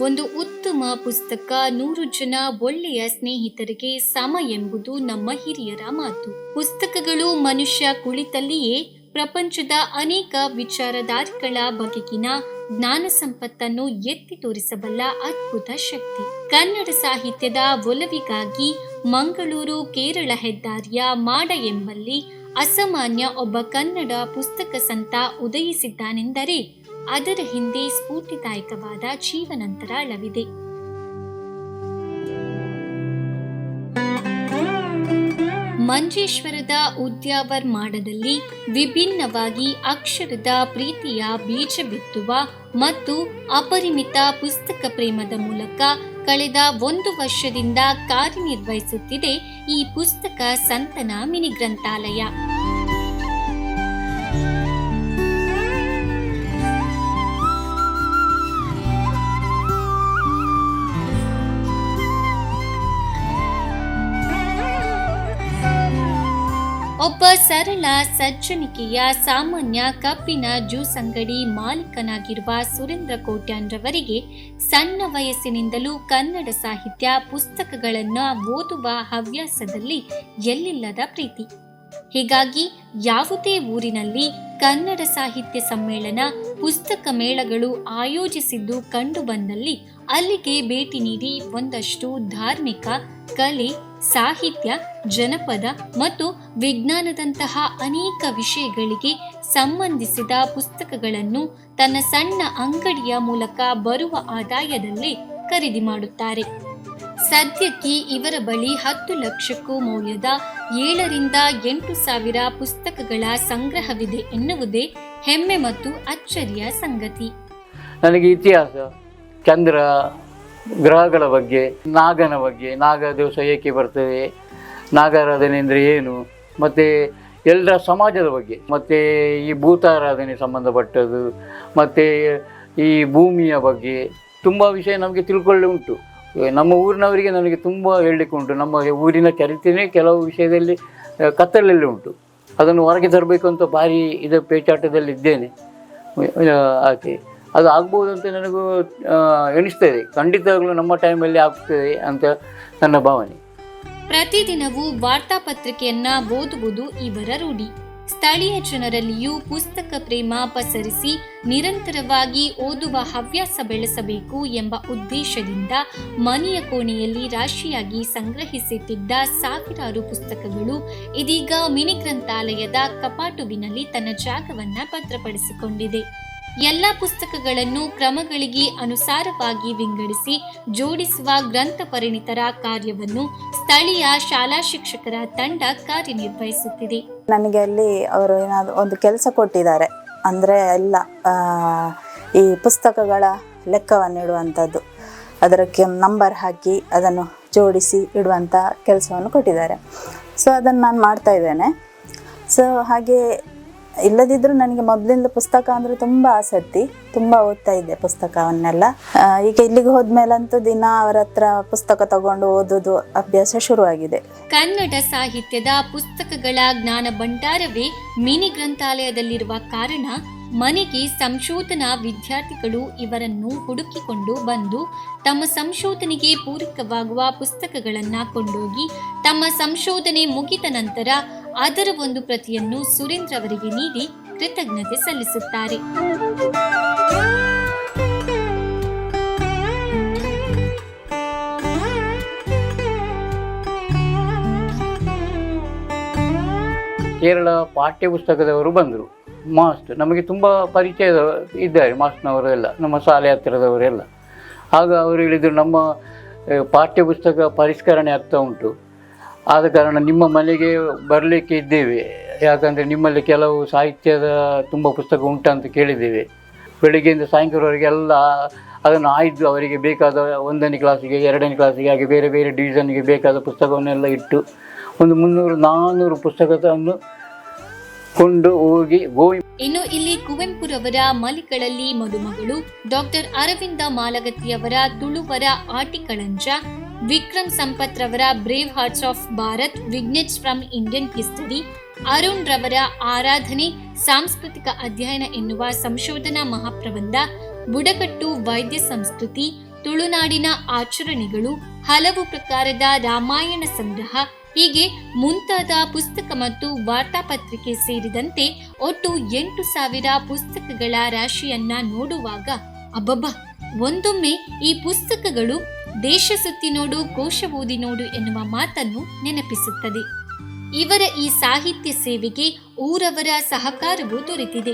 ಒಂದು ಉತ್ತಮ ಪುಸ್ತಕ, ನೂರು ಜನ ಒಳ್ಳೆಯ ಸ್ನೇಹಿತರಿಗೆ ಸಮ ಎಂಬುದು ನಮ್ಮ ಹಿರಿಯರ ಮಾತು. ಪುಸ್ತಕಗಳು ಮನುಷ್ಯ ಕುಳಿತಲ್ಲಿಯೇ ಪ್ರಪಂಚದ ಅನೇಕ ವಿಚಾರಧಾರಿಗಳ ಬಗೆಗಿನ ಜ್ಞಾನ ಸಂಪತ್ತನ್ನು ಎತ್ತಿ ತೋರಿಸಬಲ್ಲ ಅದ್ಭುತ ಶಕ್ತಿ. ಕನ್ನಡ ಸಾಹಿತ್ಯದ ಒಲವಿಗಾಗಿ ಮಂಗಳೂರು, ಕೇರಳ ಹೆದ್ದಾರಿಯ ಮಾಡ ಎಂಬಲ್ಲಿ ಅಸಾಮಾನ್ಯ ಒಬ್ಬ ಕನ್ನಡ ಪುಸ್ತಕ ಸಂತ ಉದಯಿಸಿದ್ದಾನೆಂದರೆ ಅದರ ಹಿಂದೆ ಸ್ಫೂರ್ತಿದಾಯಕವಾದ ಜೀವನಂತರ ಅಳವಿದೆ. ಮಂಜೇಶ್ವರದ ಉದ್ಯಾವರ್ ಮಾಡದಲ್ಲಿ ವಿಭಿನ್ನವಾಗಿ ಅಕ್ಷರದ ಪ್ರೀತಿಯ ಬೀಜ ಬಿತ್ತುವ ಮತ್ತು ಅಪರಿಮಿತ ಪುಸ್ತಕ ಪ್ರೇಮದ ಮೂಲಕ ಕಳೆದ ಒಂದು ವರ್ಷದಿಂದ ಕಾರ್ಯನಿರ್ವಹಿಸುತ್ತಿದೆ ಈ ಪುಸ್ತಕ ಸಂತನ ಮಿನಿ ಗ್ರಂಥಾಲಯ ಒಬ್ಬ ಸರಳ ಸಜ್ಜನಿಕೆಯ ಸಾಮಾನ್ಯ ಕಬ್ಬಿನ ಜ್ಯೂಸ್ ಅಂಗಡಿ ಮಾಲೀಕನಾಗಿರುವ ಸುರೇಂದ್ರ ಕೋಟ್ಯಾನ್ರವರಿಗೆ ಸಣ್ಣ ವಯಸ್ಸಿನಿಂದಲೂ ಕನ್ನಡ ಸಾಹಿತ್ಯ ಪುಸ್ತಕಗಳನ್ನು ಓದುವ ಹವ್ಯಾಸದಲ್ಲಿ ಎಲ್ಲಿಲ್ಲದ ಪ್ರೀತಿ. ಹೀಗಾಗಿ ಯಾವುದೇ ಊರಿನಲ್ಲಿ ಕನ್ನಡ ಸಾಹಿತ್ಯ ಸಮ್ಮೇಳನ, ಪುಸ್ತಕ ಮೇಳಗಳು ಆಯೋಜಿಸಿದ್ದು ಕಂಡುಬಂದಲ್ಲಿ ಅಲ್ಲಿಗೆ ಭೇಟಿ ನೀಡಿ ಒಂದಷ್ಟು ಧಾರ್ಮಿಕ, ಕಲೆ ಸಾಹಿತ್ಯ, ಜನಪದ ಮತ್ತು ವಿಜ್ಞಾನದಂತಹ ಅನೇಕ ವಿಷಯಗಳಿಗೆ ಸಂಬಂಧಿಸಿದ ಪುಸ್ತಕಗಳನ್ನು ತನ್ನ ಸಣ್ಣ ಅಂಗಡಿಯ ಮೂಲಕ ಬರುವ ಆದಾಯದಲ್ಲಿ ಖರೀದಿ ಮಾಡುತ್ತಾರೆ. ಸದ್ಯಕ್ಕೆ ಇವರ ಬಳಿ ಹತ್ತು ಲಕ್ಷಕ್ಕೂ ಮೌಲ್ಯದ ಏಳರಿಂದ ಎಂಟು ಸಾವಿರ ಪುಸ್ತಕಗಳ ಸಂಗ್ರಹವಿದೆ ಎನ್ನುವುದೇ ಹೆಮ್ಮೆ ಮತ್ತು ಅಚ್ಚರಿಯ ಸಂಗತಿ. ನನಗೆ ಇತಿಹಾಸ, ಚಂದ್ರ ಗ್ರಹಗಳ ಬಗ್ಗೆ, ನಾಗನ ಬಗ್ಗೆ, ನಾಗ ದಿವಸ ಏಕೆ ಬರ್ತದೆ ನಾಗಾರಾಧನೆ ಅಂದರೆ ಏನು, ಮತ್ತು ಎಲ್ಲರ ಸಮಾಜದ ಬಗ್ಗೆ, ಮತ್ತು ಈ ಭೂತಾರಾಧನೆ ಸಂಬಂಧಪಟ್ಟದ್ದು, ಮತ್ತು ಈ ಭೂಮಿಯ ಬಗ್ಗೆ ತುಂಬ ವಿಷಯ ನಮಗೆ ತಿಳ್ಕೊಳ್ಳಿ ಉಂಟು. ನಮ್ಮ ಊರಿನವರಿಗೆ ನನಗೆ ತುಂಬ ಹೇಳಲಿಕ್ಕೆ ಉಂಟು. ನಮ್ಮ ಊರಿನ ಚರಿತ್ರೆಯೇ ಕೆಲವು ವಿಷಯದಲ್ಲಿ ಕತ್ತಲಲ್ಲಿ ಉಂಟು. ಅದನ್ನು ಹೊರಗೆ ತರಬೇಕು ಅಂತ ಭಾರಿ ಇದು ಪೇಚಾಟದಲ್ಲಿದ್ದೇನೆ. ಆಕೆ. ಅದು ಆಗ್ಬೋದು ಅಂತ ನನಗೂ ಎಣಿಸ್ತಾ ಇದೆ. ಖಂಡಿತವಾಗ್ಲೂ ನಮ್ಮ ಟೈಮಲ್ಲಿ ಆಗ್ತದೆ ಅಂತ ನನ್ನ ಭಾವನೆ. ಪ್ರತಿದಿನವೂ ವಾರ್ತಾಪತ್ರಿಕೆಯನ್ನ ಓದುವುದು ಇವರ ರೂಢಿ. ಸ್ಥಳೀಯ ಜನರಲ್ಲಿಯೂ ಪುಸ್ತಕ ಪ್ರೇಮ ಪಸರಿಸಿ ನಿರಂತರವಾಗಿ ಓದುವ ಹವ್ಯಾಸ ಬೆಳೆಸಬೇಕು ಎಂಬ ಉದ್ದೇಶದಿಂದ ಮನೆಯ ಕೋಣೆಯಲ್ಲಿ ರಾಶಿಯಾಗಿ ಸಂಗ್ರಹಿಸಿಟ್ಟಿದ್ದ ಸಾವಿರಾರು ಪುಸ್ತಕಗಳು ಇದೀಗ ಮಿನಿ ಗ್ರಂಥಾಲಯದ ಕಪಾಟುವಿನಲ್ಲಿ ತನ್ನ ಜಾಗವನ್ನು ಭದ್ರಪಡಿಸಿಕೊಂಡಿದೆ. ಎಲ್ಲ ಪುಸ್ತಕಗಳನ್ನು ಕ್ರಮಗಳಿಗೆ ಅನುಸಾರವಾಗಿ ವಿಂಗಡಿಸಿ ಜೋಡಿಸುವ ಗ್ರಂಥ ಪರಿಣಿತರ ಕಾರ್ಯವನ್ನು ಸ್ಥಳೀಯ ಶಾಲಾ ಶಿಕ್ಷಕರ ತಂಡ ಕಾರ್ಯನಿರ್ವಹಿಸುತ್ತಿದೆ. ನನಗೆ ಅಲ್ಲಿ ಅವರು ಏನಾದರೂ ಒಂದು ಕೆಲಸ ಕೊಟ್ಟಿದ್ದಾರೆ ಅಂದರೆ ಎಲ್ಲ ಈ ಪುಸ್ತಕಗಳ ಲೆಕ್ಕವನ್ನು ಇಡುವಂಥದ್ದು. ಅದಕ್ಕೆ ನಂಬರ್ ಹಾಕಿ ಅದನ್ನು ಜೋಡಿಸಿ ಇಡುವಂಥ ಕೆಲಸವನ್ನು ಕೊಟ್ಟಿದ್ದಾರೆ. ಸೊ ಅದನ್ನು ನಾನು ಮಾಡ್ತಾ ಇದ್ದೇನೆ. ಸೊ ಹಾಗೆ ಇಲ್ಲದಿದ್ದರೂ ನನಗೆ ಮೊದಲಿಂದ ಪುಸ್ತಕ ಅಂದರೆ ತುಂಬ ಆಸಕ್ತಿ, ತುಂಬ ಓದ್ತಾ ಇದ್ದೆ ಪುಸ್ತಕವನ್ನೆಲ್ಲ. ಈಗ ಇಲ್ಲಿಗೆ ಹೋದ್ಮೇಲಂತೂ ದಿನ ಅವರ ಹತ್ರ ಪುಸ್ತಕ ತಗೊಂಡು ಓದೋದು ಅಭ್ಯಾಸ ಶುರುವಾಗಿದೆ. ಕನ್ನಡ ಸಾಹಿತ್ಯದ ಪುಸ್ತಕಗಳ ಜ್ಞಾನ ಭಂಡಾರವೇ ಮಿನಿ ಗ್ರಂಥಾಲಯದಲ್ಲಿರುವ ಕಾರಣ ಮನೆಗೆ ಸಂಶೋಧನಾ ವಿದ್ಯಾರ್ಥಿಗಳು ಇವರನ್ನು ಹುಡುಕಿಕೊಂಡು ಬಂದು ತಮ್ಮ ಸಂಶೋಧನೆಗೆ ಪೂರಕವಾಗುವ ಪುಸ್ತಕಗಳನ್ನು ಕೊಂಡೋಗಿ ತಮ್ಮ ಸಂಶೋಧನೆ ಮುಗಿದ ನಂತರ ಅದರ ಒಂದು ಪ್ರತಿಯನ್ನು ಸುರೇಂದ್ರ ಅವರಿಗೆ ನೀಡಿ ಕೃತಜ್ಞತೆ ಸಲ್ಲಿಸುತ್ತಾರೆ. ಕೇರಳ ಪಾಠ್ಯ ಪುಸ್ತಕದವರು ಬಂದರು. ಮಾಸ್ಟ್ ನಮಗೆ ತುಂಬ ಪರಿಚಯ ಇದ್ದಾರೆ ಮಾಸ್ಟ್ನವರೆಲ್ಲ, ನಮ್ಮ ಶಾಲೆ ಹತ್ತಿರದವರೆಲ್ಲ. ಆಗ ಅವರು ಹೇಳಿದರು, ನಮ್ಮ ಪಾಠ್ಯ ಪುಸ್ತಕ ಪರಿಷ್ಕರಣೆ ಆಗ್ತಾ ಉಂಟು. ಆದ ಕಾರಣ ನಿಮ್ಮ ಮನೆಗೆ ಬರಲಿಕ್ಕೆ ಇದ್ದೇವೆ. ಯಾಕಂದರೆ ನಿಮ್ಮಲ್ಲಿ ಕೆಲವು ಸಾಹಿತ್ಯದ ತುಂಬ ಪುಸ್ತಕ ಉಂಟಂತ ಕೇಳಿದ್ದೇವೆ. ಬೆಳಿಗ್ಗೆಯಿಂದ ಸಾಯಂಕಾಲವರೆಗೆ ಎಲ್ಲ ಅದನ್ನು ಆಯ್ದು ಅವರಿಗೆ ಬೇಕಾದ ಒಂದನೇ ಕ್ಲಾಸಿಗೆ ಎರಡನೇ ಕ್ಲಾಸಿಗೆ ಹಾಗೆ ಬೇರೆ ಬೇರೆ ಡಿವಿಷನ್ಗೆ ಬೇಕಾದ ಪುಸ್ತಕವನ್ನೆಲ್ಲ ಇಟ್ಟು ಒಂದು ಮುನ್ನೂರು ನಾನ್ನೂರು ಪುಸ್ತಕವನ್ನು ಕೊಂಡು ಹೋಗಿ ಗೋವಿ ಇನ್ನು ಇಲ್ಲಿ ಕುವೆಂಪುರವರ ಮಲಿಗಳಲ್ಲಿ ಮದುಮಗಳು ಡಾಕ್ಟರ್ ಅರವಿಂದ ಮಾಲಗತ್ತಿಯವರ ತುಳುವರ ಆಟಿಕಳಂಜ ವಿಕ್ರಮ್ ಸಂಪತ್ ರವರ brave hearts of Bharat vignettes from Indian history, Arun ರವರ ಆರಾಧನೆ, ಸಾಂಸ್ಕೃತಿಕ ಅಧ್ಯಯನ ಎನ್ನುವ ಸಂಶೋಧನಾ ಮಹಾಪ್ರಬಂಧ, ಬುಡಕಟ್ಟು ವೈದ್ಯ ಸಂಸ್ಕೃತಿ, ತುಳುನಾಡಿನ ಆಚರಣೆಗಳು, ಹಲವು ಪ್ರಕಾರದ ರಾಮಾಯಣ ಸಂಗ್ರಹ, ಹೀಗೆ ಮುಂತಾದ ಪುಸ್ತಕ ಮತ್ತು ವಾರ್ತಾಪತ್ರಿಕೆ ಸೇರಿದಂತೆ ಒಟ್ಟು ಎಂಟು ಸಾವಿರ ಪುಸ್ತಕಗಳ ರಾಶಿಯನ್ನ ನೋಡುವಾಗ ಅಬ್ಬಬ್ಬ! ಒಂದೊಮ್ಮೆ ಈ ಪುಸ್ತಕಗಳು ದೇಶ ಸುತ್ತಿ ನೋಡು, ಕೋಶ ಓದಿ ನೋಡು ಎನ್ನುವ ಮಾತನ್ನು ನೆನಪಿಸುತ್ತದೆ. ಇವರ ಈ ಸಾಹಿತ್ಯ ಸೇವೆಗೆ ಊರವರ ಸಹಕಾರವೂ ದೊರೆತಿದೆ.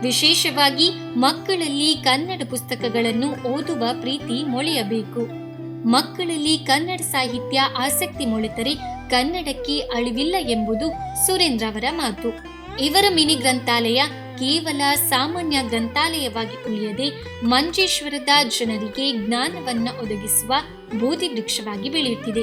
ವಿಶೇಷವಾಗಿ ಮಕ್ಕಳಲ್ಲಿ ಕನ್ನಡ ಪುಸ್ತಕಗಳನ್ನು ಓದುವ ಪ್ರೀತಿ ಮೊಳೆಯಬೇಕು. ಮಕ್ಕಳಲ್ಲಿ ಕನ್ನಡ ಸಾಹಿತ್ಯ ಆಸಕ್ತಿ ಮೊಳೆತರೆ ಕನ್ನಡಕ್ಕೆ ಅಳಿವಿಲ್ಲ ಎಂಬುದು ಸುರೇಂದ್ರ ಅವರ ಮಾತು. ಇವರ ಮಿನಿ ಗ್ರಂಥಾಲಯ ಕೇವಲ ಸಾಮಾನ್ಯ ಗ್ರಂಥಾಲಯವಾಗಿ ಉಳಿಯದೆ ಮಂಜೇಶ್ವರದ ಜನರಿಗೆ ಜ್ಞಾನವನ್ನು ಒದಗಿಸುವ ಬೋಧಿ ವೃಕ್ಷವಾಗಿ ಬೆಳೆಯುತ್ತಿದೆ.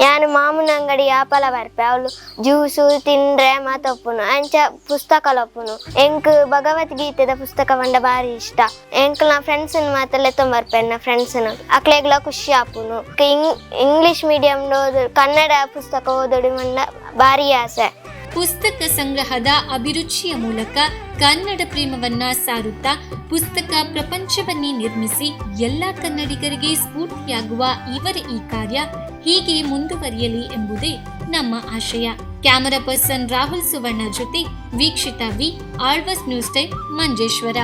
ಯಾನು ಮಾಮೂನ ಅಂಗಡಿ ಆಪಲ ಬರ್ಪೆ, ಅವಳು ಜ್ಯೂಸು ತಿಂದ್ರೆ ಮಾತೊಪ್ಪುನು, ಅಂಚ ಪುಸ್ತಕ ಒಪ್ಪುನು ಎಂಕ್ ಭಗವದ್ಗೀತೆದ ಪುಸ್ತಕ ಬಂಡ ಬಾರಿ ಇಷ್ಟ. ಎಂಕ್ ನಾ ಫ್ರೆಂಡ್ಸನ್ ಮಾತೆಲ್ಲ ತೊಂಬರ್ಪೆ ನಾ ಫ್ರೆಂಡ್ಸನ್ ಅಕ್ಲೆಗ್ಲ ಖುಷಿ ಆಪುನು. ಇಂಗ್- ಇಂಗ್ಲಿಷ್ ಮೀಡಿಯಂ ಕನ್ನಡ ಪುಸ್ತಕ ಓದೋಡಿ ಮಂಡ ಭಾರಿ ಆಸೆ. ಪುಸ್ತಕ ಸಂಗ್ರಹದ ಅಭಿರುಚಿಯ ಮೂಲಕ ಕನ್ನಡ ಪ್ರೇಮವನ್ನ ಸಾರುತ್ತಾ ಪುಸ್ತಕ ಪ್ರಪಂಚವನ್ನೇ ನಿರ್ಮಿಸಿ ಎಲ್ಲ ಕನ್ನಡಿಗರಿಗೆ ಸ್ಫೂರ್ತಿಯಾಗುವ ಇವರ ಈ ಕಾರ್ಯ ಹೀಗೆ ಮುಂದುವರಿಯಲಿ ಎಂಬುದೇ ನಮ್ಮ ಆಶಯ. ಕ್ಯಾಮರಾ ಪರ್ಸನ್ ರಾಹುಲ್ ಸುವರ್ಣ ಜೊತೆ ವೀಕ್ಷಿತ V Alvas news time Manjeshwar.